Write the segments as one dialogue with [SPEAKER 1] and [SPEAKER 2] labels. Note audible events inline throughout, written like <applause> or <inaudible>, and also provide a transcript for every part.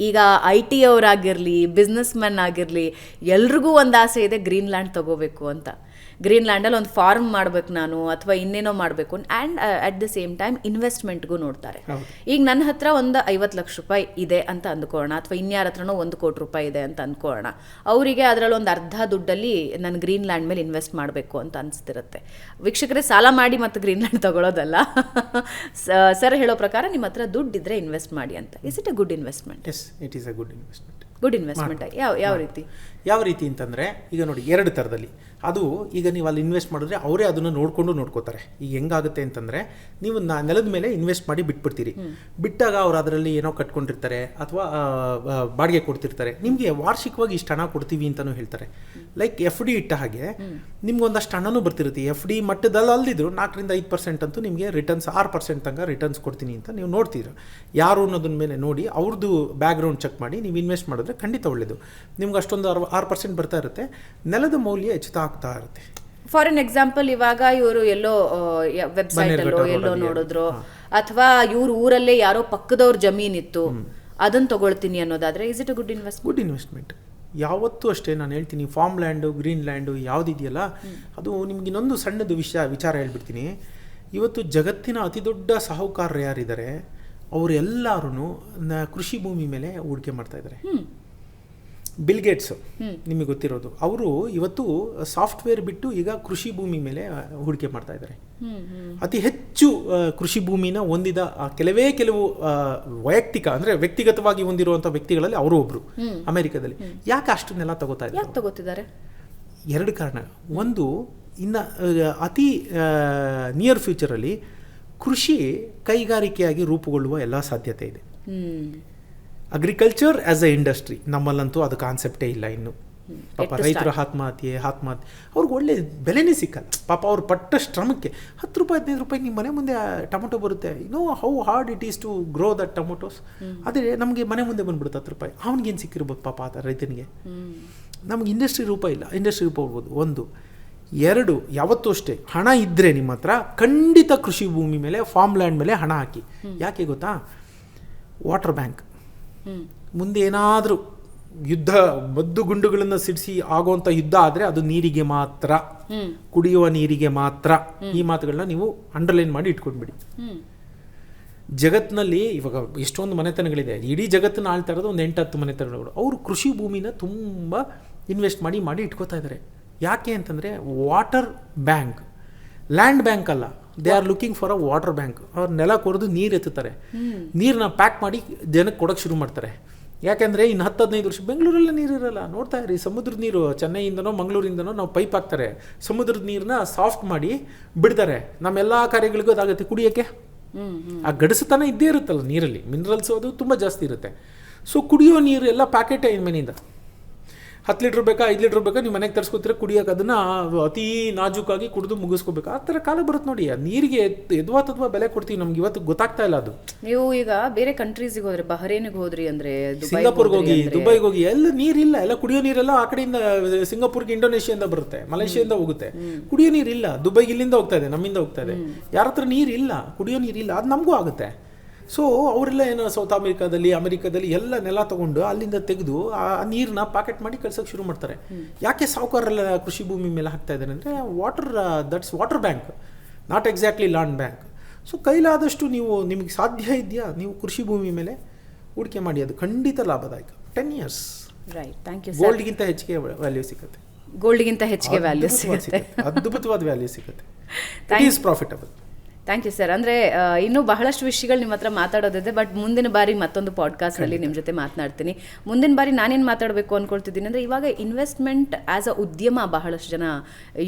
[SPEAKER 1] ಈಗ I T ಅವರಾಗಿರಲಿ businessman ಆಗಿರಲಿ ಎಲ್ರಿಗೂ ಒಂದು ಆಸೆ ಇದೆ ಗ್ರೀನ್ಲ್ಯಾಂಡ್ ತಗೋಬೇಕು ಅಂತ. ಗ್ರೀನ್ಲ್ಯಾಂಡಲ್ಲಿ ಒಂದು ಫಾರ್ಮ್ ಮಾಡ್ಬೇಕು ನಾನು ಅಥವಾ ಇನ್ನೇನೋ ಮಾಡಬೇಕು and at the same time ಇನ್ವೆಸ್ಟ್ಮೆಂಟ್ಗೂ ನೋಡ್ತಾರೆ. ಈಗ ನನ್ನ ಹತ್ರ ಒಂದು ಐವತ್ತು ಲಕ್ಷ ರೂಪಾಯಿ ಇದೆ ಅಂತ ಅಂದ್ಕೊಳ್ಳೋಣ ಅಥವಾ ಇನ್ಯಾರ ಹತ್ರನೋ ಒಂದು ಕೋಟಿ ರೂಪಾಯಿ ಇದೆ ಅಂತ ಅಂದ್ಕೊಳ್ಳೋಣ ಅವರಿಗೆ ಅದರಲ್ಲಿ ಒಂದು ಅರ್ಧ ದುಡ್ಡಲ್ಲಿ ನಾನು ಗ್ರೀನ್ಲ್ಯಾಂಡ್ ಮೇಲೆ ಇನ್ವೆಸ್ಟ್ ಮಾಡಬೇಕು ಅಂತ ಅನಿಸ್ತಿರುತ್ತೆ. ವೀಕ್ಷಕರೇ ಸಾಲ ಮಾಡಿ ಮತ್ತು ಗ್ರೀನ್ಲ್ಯಾಂಡ್ ತಗೊಳ್ಳೋದಲ್ಲ ಸರ್ ಹೇಳೋ ಪ್ರಕಾರ ನಿಮ್ಮ ಹತ್ರ ದುಡ್ಡಿದ್ರೆ ಇನ್ವೆಸ್ಟ್ ಮಾಡಿ ಅಂತ. Is it a good investment
[SPEAKER 2] yes it is a good investment
[SPEAKER 1] good investment ಯಾವ ಯಾವ ರೀತಿ?
[SPEAKER 2] ಯಾವ ರೀತಿ ಅಂತಂದರೆ ಈಗ ನೋಡಿ ಎರಡು ಥರದಲ್ಲಿ. ಅದು ಈಗ ನೀವು ಅಲ್ಲಿ ಇನ್ವೆಸ್ಟ್ ಮಾಡಿದ್ರೆ ಅವರೇ ಅದನ್ನು ನೋಡಿಕೊಂಡು ನೋಡ್ಕೋತಾರೆ. ಈಗ ಹೆಂಗಾಗುತ್ತೆ ಅಂತಂದರೆ ನೀವು ನಾ ನೆಲದ ಮೇಲೆ ಇನ್ವೆಸ್ಟ್ ಮಾಡಿ ಬಿಟ್ಬಿಡ್ತೀರಿ. ಬಿಟ್ಟಾಗ ಅವರು ಅದರಲ್ಲಿ ಏನೋ ಕಟ್ಕೊಂಡಿರ್ತಾರೆ ಅಥವಾ ಬಾಡಿಗೆ ಕೊಡ್ತಿರ್ತಾರೆ. ನಿಮಗೆ ವಾರ್ಷಿಕವಾಗಿ ಇಷ್ಟು ಹಣ ಕೊಡ್ತೀವಿ ಅಂತಲೂ ಹೇಳ್ತಾರೆ. ಲೈಕ್ ಎಫ್ ಡಿ ಇಟ್ಟ ಹಾಗೆ ನಿಮ್ಗೆ ಒಂದಷ್ಟು ಹಣನೂ ಬರ್ತಿರುತ್ತೆ. ಎಫ್ ಡಿ ಮಟ್ಟದಲ್ಲಿ ಅಲ್ದಿದ್ರು ನಾಲ್ಕರಿಂದ ಐದು ಪರ್ಸೆಂಟ್ ಅಂತೂ ನಿಮಗೆ ರಿಟರ್ನ್ಸ್ ಆರು ಪರ್ಸೆಂಟ್ ತನಕ ರಿಟರ್ನ್ಸ್ ಕೊಡ್ತೀನಿ ಅಂತ ನೀವು ನೋಡ್ತೀರ. ಯಾರು ಅನ್ನೋದನ್ನ ಮೇಲೆ ನೋಡಿ ಅವ್ರದ್ದು ಬ್ಯಾಕ್ಗ್ರೌಂಡ್ ಚೆಕ್ ಮಾಡಿ ನೀವು ಇನ್ವೆಸ್ಟ್ ಮಾಡಿದ್ರೆ ಖಂಡಿತ ಒಳ್ಳೆಯದು ನಿಮ್ಗೆ ಅಷ್ಟೊಂದು ಅರ್ವ ಆರು ಪರ್ಸೆಂಟ್ ಬರ್ತಾ ಇರುತ್ತೆ. ನೆಲದ ಮೌಲ್ಯ ಹೆಚ್ಚುತ್ತಾ ಆಗ್ತಾ ಇರುತ್ತೆ.
[SPEAKER 1] ಫಾರ್ ಎನ್ ಎಕ್ಸಾಂಪಲ್ ಇವಾಗ ಇವರು ಎಲ್ಲೋ ವೆಬ್ಸೈಟ್ ಅಲ್ಲೋ ಎಲ್ಲೋ ನೋಡಿದ್ರು. ಅಥವಾ ಇವ್ರ ಊರಲ್ಲೇ ಯಾರೋ ಪಕ್ಕದವ್ರ ಜಮೀನಿತ್ತು. ಅದನ್ನ ತಗೊಳ್ತೀನಿ ಅನ್ನೋದಾದ್ರೆ is it a good invest
[SPEAKER 2] good investment ಯಾವತ್ತೂ ಅಷ್ಟೇ ನಾನು ಹೇಳ್ತೀನಿ ಫಾರ್ಮ್ ಲ್ಯಾಂಡು ಗ್ರೀನ್ ಲ್ಯಾಂಡು ಯಾವುದಿದೆಯಲ್ಲ ಅದು ನಿಮ್ಗೆ ಇನ್ನೊಂದು ಸಣ್ಣದು ವಿಷಯ ವಿಚಾರ ಹೇಳ್ಬಿಡ್ತೀನಿ. ಇವತ್ತು ಜಗತ್ತಿನ ಅತಿ ದೊಡ್ಡ ಸಾಹುಕಾರರು ಯಾರಿದ್ದಾರೆ ಅವರೆಲ್ಲರೂ ಕೃಷಿ ಭೂಮಿ ಮೇಲೆ ಹೂಡಿಕೆ ಮಾಡ್ತಾ ಇದ್ದಾರೆ. ಬಿಲ್ ಗೇಟ್ಸ್ ನಿಮಗೆ ಗೊತ್ತಿರೋದು. ಅವರು ಇವತ್ತು ಸಾಫ್ಟ್ವೇರ್ ಬಿಟ್ಟು ಈಗ ಕೃಷಿ ಭೂಮಿ ಮೇಲೆ ಹೂಡಿಕೆ ಮಾಡ್ತಾ ಇದ್ದಾರೆ. ಅತಿ ಹೆಚ್ಚು ಕೃಷಿ ಭೂಮಿನ ಹೊಂದಿದ ಕೆಲವೇ ಕೆಲವು ವೈಯಕ್ತಿಕ ಅಂದ್ರೆ ವ್ಯಕ್ತಿಗತವಾಗಿ ಹೊಂದಿರುವಂತಹ ವ್ಯಕ್ತಿಗಳಲ್ಲಿ ಅವರು ಒಬ್ರು ಅಮೆರಿಕದಲ್ಲಿ. ಯಾಕೆ ಅಷ್ಟನ್ನೆಲ್ಲ ನೆಲ ತಗೋತಾ ಇದ್ದಾರೆ
[SPEAKER 1] ತಗೋತಿದ್ದಾರೆ?
[SPEAKER 2] ಎರಡು ಕಾರಣ. ಒಂದು ಇನ್ನು ಅತಿ ನಿಯರ್ ಫ್ಯೂಚರಲ್ಲಿ ಕೃಷಿ ಕೈಗಾರಿಕೆಯಾಗಿ ರೂಪುಗೊಳ್ಳುವ ಎಲ್ಲ ಸಾಧ್ಯತೆ ಇದೆ. ಅಗ್ರಿಕಲ್ಚರ್ ಆಸ್ ಅ ಇಂಡಸ್ಟ್ರಿ ನಮ್ಮಲ್ಲಂತೂ ಅದು ಕಾನ್ಸೆಪ್ಟೇ ಇಲ್ಲ ಇನ್ನು. ಪಾಪ ರೈತರ ಆತ್ಮಹತ್ಯೆ ಆತ್ಮಹತ್ಯೆ. ಅವ್ರಿಗೆ ಒಳ್ಳೆ ಬೆಲೆನೇ ಸಿಕ್ಕಲ್ಲ. ಪಾಪ ಅವ್ರು ಪಟ್ಟ ಶ್ರಮಕ್ಕೆ. ಹತ್ತು ರೂಪಾಯಿ ಹದಿನೈದು ರೂಪಾಯಿ ನಿಮ್ಮ ಮನೆ ಮುಂದೆ ಟೊಮೊಟೊ ಬರುತ್ತೆ. Know how hard it is to grow that tomatoes ಆದರೆ ನಮಗೆ ಮನೆ ಮುಂದೆ ಬಂದ್ಬಿಡುತ್ತೆ ಹತ್ತು ರೂಪಾಯಿ. ಅವ್ನಿಗೇನು ಸಿಕ್ಕಿರ್ಬೋದು ಪಾಪ ಆತ ರೈತನಿಗೆ? ನಮ್ಗೆ ಇಂಡಸ್ಟ್ರಿ ರೂಪ ಇಲ್ಲ. ಇಂಡಸ್ಟ್ರಿ ರೂಪ ಹೋಗ್ಬೋದು. ಒಂದು ಎರಡು ಯಾವತ್ತೂ ಅಷ್ಟೇ ಹಣ ಇದ್ದರೆ ನಿಮ್ಮ ಹತ್ರ ಖಂಡಿತ ಕೃಷಿ ಭೂಮಿ ಮೇಲೆ ಫಾರ್ಮ್ ಲ್ಯಾಂಡ್ ಮೇಲೆ ಹಣ ಹಾಕಿ. ಯಾಕೆ ಗೊತ್ತಾ? ವಾಟರ್ ಬ್ಯಾಂಕ್ ಮುಂದೆ ಏನಾದರೂ ಯುದ್ಧ, ಮದ್ದು ಗುಂಡುಗಳನ್ನು ಸಿಡಿಸಿ ಆಗುವಂಥ ಯುದ್ಧ ಆದರೆ ಅದು ನೀರಿಗೆ ಮಾತ್ರ. ಕುಡಿಯುವ ನೀರಿಗೆ ಮಾತ್ರ. ಈ ಮಾತುಗಳನ್ನ ನೀವು ಅಂಡರ್ಲೈನ್ ಮಾಡಿ ಇಟ್ಕೊಂಡ್ಬಿಡಿ. ಜಗತ್ತಿನಲ್ಲಿ ಇವಾಗ ಎಷ್ಟೊಂದು ಮನೆತನಗಳಿದೆ. ಇಡೀ ಜಗತ್ತನ್ನ ಆಳ್ತಾ ಇರೋದು ಒಂದು ಎಂಟು ಹತ್ತು ಮನೆತನಗಳು. ಅವರು ಕೃಷಿ ಭೂಮಿನ ತುಂಬ ಇನ್ವೆಸ್ಟ್ ಮಾಡಿ ಮಾಡಿ ಇಟ್ಕೋತಾ ಇದ್ದಾರೆ ಯಾಕೆ ಅಂತಂದರೆ ವಾಟರ್ ಬ್ಯಾಂಕ್ ಲ್ಯಾಂಡ್ ಬ್ಯಾಂಕ್ ಅಲ್ಲ. They are looking for a water bank ಅವ್ರು ನೆಲ ಕೊರೆದು ನೀರು ಎತ್ತುತ್ತಾರೆ. ನೀರನ್ನ ಪ್ಯಾಕ್ ಮಾಡಿ ಜನಕ್ಕೆ ಕೊಡೋಕ್ಕೆ ಶುರು ಮಾಡ್ತಾರೆ. ಯಾಕೆಂದರೆ ಇನ್ನು ಹತ್ತು ಹದಿನೈದು ವರ್ಷ ಬೆಂಗಳೂರಲ್ಲೇ ನೀರು ಇರೋಲ್ಲ. ನೋಡ್ತಾ ಇರಿ, ಸಮುದ್ರದ ನೀರು ಚೆನ್ನೈಯಿಂದನೋ ಮಂಗಳೂರಿಂದನೋ ನಾವು ಪೈಪ್ ಹಾಕ್ತಾರೆ. ಸಮುದ್ರದ ನೀರನ್ನ ಸಾಫ್ಟ್ ಮಾಡಿ ಬಿಡ್ತಾರೆ. ನಮ್ಮೆಲ್ಲ ಕಾರ್ಯಗಳಿಗೂ ಅದಾಗುತ್ತೆ ಕುಡಿಯೋಕ್ಕೆ. ಆ ಗಡಸುತನ ಇದ್ದೇ ಇರುತ್ತಲ್ಲ ನೀರಲ್ಲಿ. ಮಿನರಲ್ಸ್ ಅದು ತುಂಬ ಜಾಸ್ತಿ ಇರುತ್ತೆ. ಸೊ ಕುಡಿಯೋ ನೀರು ಎಲ್ಲ ಪ್ಯಾಕೆಟ್ ಮನೆಯಿಂದ ಹತ್ತು ಲೀಟ್ರ್ ಬೇಕಾ ಐದು ಲೀಟ್ರ್ ಬೇಕಾ ನೀವು ಮನೆಗೆ ತರಿಸ್ಕೊತೀರ ಕುಡಿಯೋಕೆ ಅದನ್ನು ಅತಿ ನಾಜೂಕಾಗಿ ಕುಡಿದು ಮುಗಿಸ್ಕೋಬೇಕು. ಆ ಥರ ಕಾಲ ಬರುತ್ತೆ ನೋಡಿ ಆ ನೀರಿಗೆ ಎದ್- ಎದ್ವಾ ತದ್ವಾ ಬೆಲೆ ಕೊಡ್ತೀವಿ ನಮ್ಗೆ ಇವತ್ತು ಗೊತ್ತಾಗ್ತಾ ಇಲ್ಲ ಅದು.
[SPEAKER 1] ನೀವು ಈಗ ಬೇರೆ ಕಂಟ್ರೀಸಿಗೆ ಹೋದ್ರೆ ಬಹರೇನಿಗೆ ಹೋದ್ರಿ ಅಂದ್ರೆ
[SPEAKER 2] ಸಿಂಗಾಪುರ್ಗೆ ಹೋಗಿ ದುಬೈಗೆ ಹೋಗಿ ಎಲ್ಲ ನೀರಿಲ್ಲ ಎಲ್ಲ ಕುಡಿಯೋ ನೀರೆಲ್ಲ ಆ ಕಡೆಯಿಂದ ಸಿಂಗಾಪುರ್ಗೆ ಇಂಡೋನೇಷಿಯಿಂದ ಬರುತ್ತೆ ಮಲೇಷ್ಯಾದಿಂದ ಹೋಗುತ್ತೆ. ಕುಡಿಯೋ ನೀರಿಲ್ಲ ದುಬೈಗೆ ಇಲ್ಲಿಂದ ಹೋಗ್ತಾ ಇದೆ ನಮ್ಮಿಂದ ಹೋಗ್ತಾ ಇದೆ. ಯಾರ ಹತ್ರ ನೀರಿಲ್ಲ ಕುಡಿಯೋ ನೀರಿಲ್ಲ ಅದು ನಮಗೂ ಆಗುತ್ತೆ. ಸೊ ಅವರೆಲ್ಲ ಏನೋ ಸೌತ್ ಅಮೆರಿಕಾದಲ್ಲಿ ಅಮೆರಿಕಾದಲ್ಲಿ ಎಲ್ಲ ನೆಲ ತಗೊಂಡು ಅಲ್ಲಿಂದ ತೆಗೆದು ಆ ನೀರನ್ನ ಪಾಕೆಟ್ ಮಾಡಿ ಕಳ್ಸೋಕೆ ಶುರು ಮಾಡ್ತಾರೆ. ಯಾಕೆ ಸಾವುಕಾರರೆಲ್ಲ ಕೃಷಿ ಭೂಮಿ ಮೇಲೆ ಹಾಕ್ತಾ ಇದ್ದಾರೆ ಅಂದರೆ water that's water bank not exactly land bank so ಕೈಲಾದಷ್ಟು ನೀವು ನಿಮಗೆ ಸಾಧ್ಯ ಇದೆಯಾ ನೀವು ಕೃಷಿ ಭೂಮಿ ಮೇಲೆ ಹೂಡಿಕೆ ಮಾಡಿ ಅದು ಖಂಡಿತ ಲಾಭದಾಯಕ. Ten years
[SPEAKER 1] right thank you
[SPEAKER 2] ಗೋಲ್ಡ್ಗಿಂತ ಹೆಚ್ಚಿಗೆ ವ್ಯಾಲ್ಯೂ ಸಿಗುತ್ತೆ.
[SPEAKER 1] ಗೋಲ್ಡ್ಗಿಂತ ಹೆಚ್ಚಿಗೆ ವ್ಯಾಲ್ಯೂ
[SPEAKER 2] ಅದ್ಭುತವಾದ
[SPEAKER 1] ಸಿಗುತ್ತೆ.
[SPEAKER 2] ಅದ್ಭುತವಾದ ವ್ಯಾಲ್ಯೂ ಸಿಗುತ್ತೆ. It <laughs> is profitable
[SPEAKER 1] thank you sir ಅಂದರೆ ಇನ್ನೂ ಬಹಳಷ್ಟು ವಿಷಯಗಳು ನಿಮ್ಮ ಹತ್ರ ಮಾತಾಡೋದಿದೆ ಬಟ್ ಮುಂದಿನ ಬಾರಿ ಮತ್ತೊಂದು ಪಾಡ್ಕಾಸ್ಟ್ನಲ್ಲಿ ನಿಮ್ಮ ಜೊತೆ ಮಾತನಾಡ್ತೀನಿ. ಮುಂದಿನ ಬಾರಿ ನಾನೇನು ಮಾತಾಡಬೇಕು ಅಂದ್ಕೊಳ್ತಿದ್ದೀನಿ ಅಂದರೆ ಇವಾಗ ಇನ್ವೆಸ್ಟ್ಮೆಂಟ್ ಆ್ಯಸ್ ಅ ಉದ್ಯಮ ಬಹಳಷ್ಟು ಜನ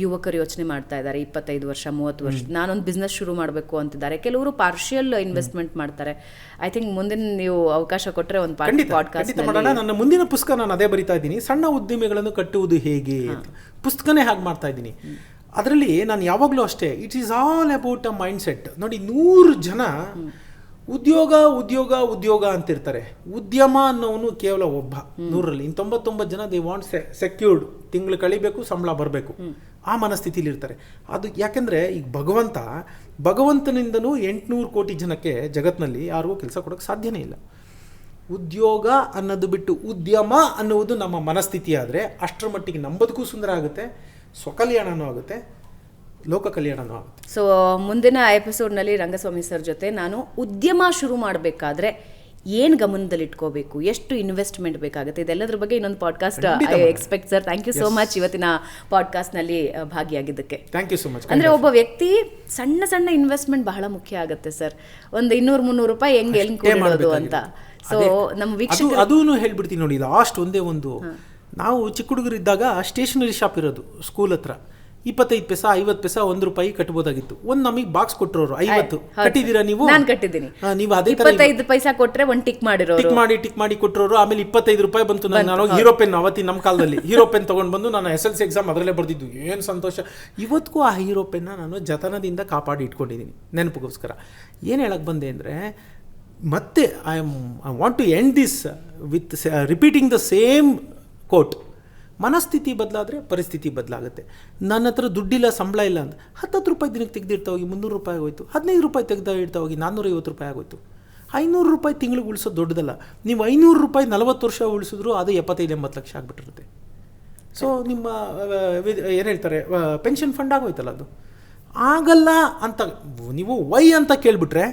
[SPEAKER 1] ಯುವಕರು ಯೋಚನೆ ಮಾಡ್ತಾ ಇದ್ದಾರೆ. ಇಪ್ಪತ್ತೈದು ವರ್ಷ ಮೂವತ್ತು ವರ್ಷ ನಾನೊಂದು ಬಿಸ್ನೆಸ್ ಶುರು ಮಾಡಬೇಕು ಅಂತಿದ್ದಾರೆ. ಕೆಲವರು ಪಾರ್ಷಿಯಲ್ ಇನ್ವೆಸ್ಟ್ಮೆಂಟ್ ಮಾಡ್ತಾರೆ. ಐ ಥಿಂಕ್ ಮುಂದಿನ ನೀವು ಅವಕಾಶ ಕೊಟ್ಟರೆ ಒಂದು ಪಾಡ್ಕಾಸ್ಟ್
[SPEAKER 2] ನನ್ನ ಮುಂದಿನ ಪುಸ್ತಕ ನಾನು ಅದೇ ಬರೀತಾ ಇದ್ದೀನಿ. ಸಣ್ಣ ಉದ್ಯಮಿಗಳನ್ನು ಕಟ್ಟುವುದು ಹೇಗೆ ಪುಸ್ತಕನೇ ಹಾಗೆ ಮಾಡ್ತಾ ಇದ್ದೀನಿ. ಅದರಲ್ಲಿ ನಾನು ಯಾವಾಗಲೂ ಅಷ್ಟೇ it is all about a mindset ನೋಡಿ, ನೂರು ಜನ ಉದ್ಯೋಗ ಉದ್ಯೋಗ ಉದ್ಯೋಗ ಅಂತಿರ್ತಾರೆ. ಉದ್ಯಮ ಅನ್ನೋನು ಕೇವಲ ಒಬ್ಬ, ನೂರಲ್ಲಿ. ಇನ್ನು ತೊಂಬತ್ತೊಂಬತ್ತು ಜನ ದೇ ವಾಂಟ್ ಸೆಕ್ಯೂರ್ಡ್ ತಿಂಗಳು ಕಳಿಬೇಕು, ಸಂಬಳ ಬರಬೇಕು. ಆ ಮನಸ್ಥಿತಿಲಿ ಇರ್ತಾರೆ. ಅದು ಯಾಕೆಂದ್ರೆ ಈಗ ಭಗವಂತ, ಭಗವಂತನಿಂದನೂ ಎಂಟುನೂರು ಕೋಟಿ ಜನಕ್ಕೆ ಜಗತ್ತಿನಲ್ಲಿ ಯಾರಿಗೂ ಕೆಲಸ ಕೊಡೋಕ್ಕೆ ಸಾಧ್ಯನೇ ಇಲ್ಲ. ಉದ್ಯೋಗ ಅನ್ನೋದು ಬಿಟ್ಟು ಉದ್ಯಮ ಅನ್ನುವುದು ನಮ್ಮ ಮನಸ್ಥಿತಿ ಆದರೆ ಅಷ್ಟರ ಮಟ್ಟಿಗೆ ನಂಬೋದಕ್ಕೂ ಬದುಕು ಸುಂದರ ಆಗುತ್ತೆ. ಸ್ವಕಲ್ಯಾಣನೂ ಆಗುತ್ತೆ ಲೋಕ ಕಲ್ಯಾಣನೂ ಆಗುತ್ತೆ.
[SPEAKER 1] ಸೊ ಮುಂದಿನ ಎಪಿಸೋಡ್ನಲ್ಲಿ ರಂಗಸ್ವಾಮಿ ಸರ್ ಜೊತೆ ನಾನು ಉದ್ಯಮ ಶುರು ಮಾಡಬೇಕಾದ್ರೆ ಏನು ಗಮನದಲ್ಲಿಟ್ಕೋಬೇಕು ಎಷ್ಟು ಇನ್ವೆಸ್ಟ್ಮೆಂಟ್ ಬೇಕಾಗುತ್ತೆ ಇದೆಲ್ಲದ್ರ ಬಗ್ಗೆ ಇನ್ನೊಂದು podcast I expect sir thank you so much ಇವತ್ತಿನ ಪಾಡ್ಕಾಸ್ಟ್ನಲ್ಲಿ ಭಾಗಿಯಾಗಿದ್ದಕ್ಕೆ.
[SPEAKER 2] ಥ್ಯಾಂಕ್ ಯು ಸೊ ಮಚ್
[SPEAKER 1] ಅಂದ್ರೆ ಒಬ್ಬ ವ್ಯಕ್ತಿ ಸಣ್ಣ ಸಣ್ಣ ಇನ್ವೆಸ್ಟ್ಮೆಂಟ್ ಬಹಳ ಮುಖ್ಯ ಆಗುತ್ತೆ ಸರ್ ಒಂದು ಇನ್ನೂರು ಮುನ್ನೂರು ರೂಪಾಯಿ ಹೆಂಗೆ ಹೆಂಗೆ ಕೊಡೋದು ಅಂತ. ಸೊ ನಮ್ಮ ವೀಕ್ಷಕ
[SPEAKER 2] ಅದೂ ಹೇಳ್ಬಿಡ್ತೀನಿ ನೋಡಿ ಲಾಸ್ಟ್ ಒಂದೇ ಒಂದು ನಾವು ಚಿಕ್ಕ ಹುಡುಗರಿದ್ದಾಗ ಸ್ಟೇಷನರಿ ಶಾಪ್ ಇರೋದು ಸ್ಕೂಲ್ ಹತ್ರ. ಇಪ್ಪತ್ತೈದು ಪೈಸಾ ಐವತ್ತು ಪೈಸಾ ಒಂದು ರೂಪಾಯಿ ಕಟ್ಬೋದಾಗಿತ್ತು. ಒಂದು ನಮಗೆ ಬಾಕ್ಸ್ ಕೊಟ್ಟರೋರು ಐವತ್ತು. ಕಟ್ಟಿದ್ದೀರಾ ನೀವು?
[SPEAKER 1] ನಾನು ಕಟ್ಟಿದ್ದೀನಿ.
[SPEAKER 2] ನೀವು ಅದೇ
[SPEAKER 1] ಇಪ್ಪತ್ತೈದು ಪೈಸಾ ಕೊಟ್ರೆ ಒಂದ್ ಟಿಕ್ ಮಾಡಿರೋ
[SPEAKER 2] ಟಿಕ್ ಮಾಡಿ ಟಿಕ್ ಮಾಡಿ ಕೊಟ್ಟರೋರು. ಆಮೇಲೆ ಇಪ್ಪತ್ತೈದು ರೂಪಾಯಿ ಬಂತು ನಾನು ನಾನು ಹೀರೋ ಪೆನ್ ಅವತ್ತಿ ನಮ್ಮ ಕಾಲದಲ್ಲಿ. ಹೀರೋ ಪೆನ್ ತೊಗೊಂಡು ಬಂದು ನಾನು ಎಸ್ ಎಲ್ ಸಿ ಎಕ್ಸಾಮ್ ಅದರಲ್ಲೇ ಬರ್ದಿದ್ದು. ಏನು ಸಂತೋಷ. ಇವತ್ತಿಗೂ ಆ ಹೀರೋ ಪೆನ್ನ ನಾನು ಜತನದಿಂದ ಕಾಪಾಡಿ ಇಟ್ಕೊಂಡಿದ್ದೀನಿ. ನೆನಪಿಗೋಸ್ಕರ. ಏನು ಹೇಳಕ್ಕೆ ಬಂದೆ ಅಂದರೆ ಮತ್ತೆ I am I want to end this with repeating the same quote ಮನಸ್ಥಿತಿ ಬದಲಾದರೆ ಪರಿಸ್ಥಿತಿ ಬದಲಾಗುತ್ತೆ. ನನ್ನ ಹತ್ರ ದುಡ್ಡಿಲ್ಲ, ಸಂಬಳ ಇಲ್ಲ ಅಂತ. ಹತ್ತತ್ತು ರೂಪಾಯಿ ದಿನಕ್ಕೆ ತೆಗೆದಿರ್ತಾ ಹೋಗಿ ಮುನ್ನೂರು ರೂಪಾಯಿ ಆಗೋಯ್ತು. ಹದಿನೈದು ರೂಪಾಯಿ ತೆಗೆದ ಇಡ್ತಾ ಹೋಗಿ ನಾನ್ನೂರೈವತ್ತು ರೂಪಾಯಿ ಆಗೋಯ್ತು. ಐನೂರು ರೂಪಾಯಿ ತಿಂಗಳಿಗೆ ಉಳಿಸೋದು ದೊಡ್ಡದಲ್ಲ. ನೀವು ಐನೂರು ರೂಪಾಯಿ ನಲವತ್ತು ವರ್ಷ ಉಳಿಸಿದ್ರು ಅದು ಎಪ್ಪತ್ತೈದು, ಎಂಬತ್ತು ಲಕ್ಷ ಆಗಿಬಿಟ್ಟಿರುತ್ತೆ. ಸೊ ನಿಮ್ಮ ಏನು ಹೇಳ್ತಾರೆ ಪೆನ್ಷನ್ ಫಂಡ್ ಆಗೋಯ್ತಲ್ಲ ಅದು. ಆಗಲ್ಲ ಅಂತ, ನೀವು ವೈ ಅಂತ ಕೇಳಿಬಿಟ್ರೆ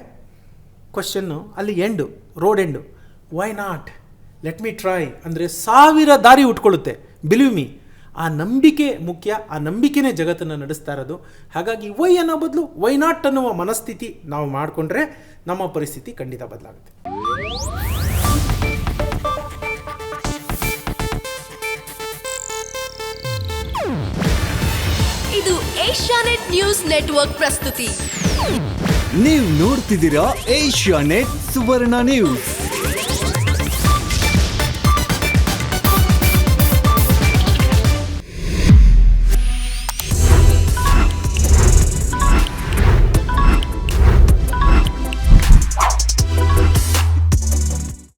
[SPEAKER 2] ಕ್ವಶನ್ನು ಅಲ್ಲಿ end road end why not let me try ಅಂದರೆ ಸಾವಿರ ದಾರಿ ಉಟ್ಕೊಳ್ಳುತ್ತೆ. ಬಿಲೀವ್ ಮಿ ಆ ನಂಬಿಕೆ ಮುಖ್ಯ. ಆ ನಂಬಿಕೆನೇ ಜಗತ್ತನ್ನು ನಡೆಸ್ತಾ ಇರೋದು. ಹಾಗಾಗಿ ವೈ ಅನ್ನೋ ಬದಲು ವೈ ನಾಟ್ ಅನ್ನುವ ಮನಸ್ಥಿತಿ ನಾವು ಮಾಡಿಕೊಂಡ್ರೆ ನಮ್ಮ ಪರಿಸ್ಥಿತಿ ಖಂಡಿತ ಬದಲಾಗುತ್ತೆ.
[SPEAKER 3] ಇದು ಏಷ್ಯಾನೆಟ್ ನ್ಯೂಸ್ ನೆಟ್ವರ್ಕ್ ಪ್ರಸ್ತುತಿ.
[SPEAKER 4] ನೀವು ನೋಡ್ತಿದ್ದೀರಾ ಏಷ್ಯಾ ನೆಟ್ ಸುವರ್ಣ ನ್ಯೂಸ್.